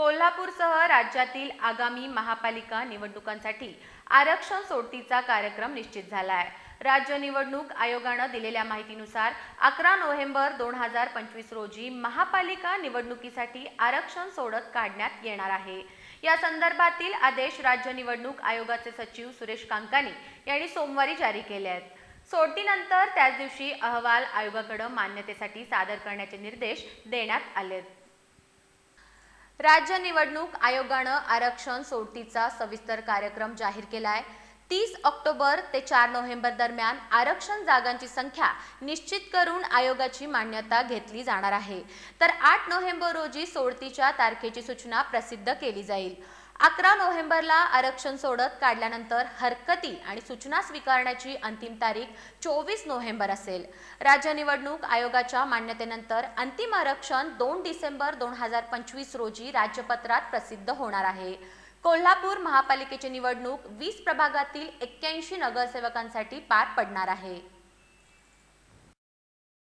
कोल्हापूरसह राज्यातील आगामी महापालिका निवडणुकांसाठी आरक्षण सोडतीचा कार्यक्रम निश्चित झाला आहे राज्य निवडणूक आयोगानं दिलेल्या माहितीनुसार अकरा नोव्हेंबर दोन हजार पंचवीस रोजी महापालिका निवडणुकीसाठी आरक्षण सोडत काढण्यात येणार आहे. या संदर्भातील आदेश राज्य निवडणूक आयोगाचे सचिव सुरेश कांकानी यांनी सोमवारी जारी केले आहेत. सोडतीनंतर त्याच दिवशी अहवाल आयोगाकडे मान्यतेसाठी सादर करण्याचे निर्देश देण्यात आलेत. राज्य निवडणूक आयोगानं आरक्षण सोडतीचा सविस्तर कार्यक्रम जाहीर केला आहे तीस ऑक्टोबर ते चार नोव्हेंबर दरम्यान आरक्षण जागांची संख्या निश्चित करून आयोगाची मान्यता घेतली जाणार आहे. तर आठ नोव्हेंबर रोजी सोडतीच्या तारखेची सूचना प्रसिद्ध केली जाईल. अकरा नोव्हेंबरला आरक्षण सोडत काढल्यानंतर हरकती आणि सूचना स्वीकारण्याची अंतिम तारीख चोवीस नोव्हेंबर असेल. राज्य निवडणूक आयोगाच्या मान्यतेनंतर अंतिम आरक्षण दोन डिसेंबर दोन हजार पंचवीस रोजी राज्यपत्रात प्रसिद्ध होणार आहे. कोल्हापूर महापालिकेची निवडणूक वीस प्रभागातील एक्क्याऐंशी नगरसेवकांसाठी पार पडणार आहे.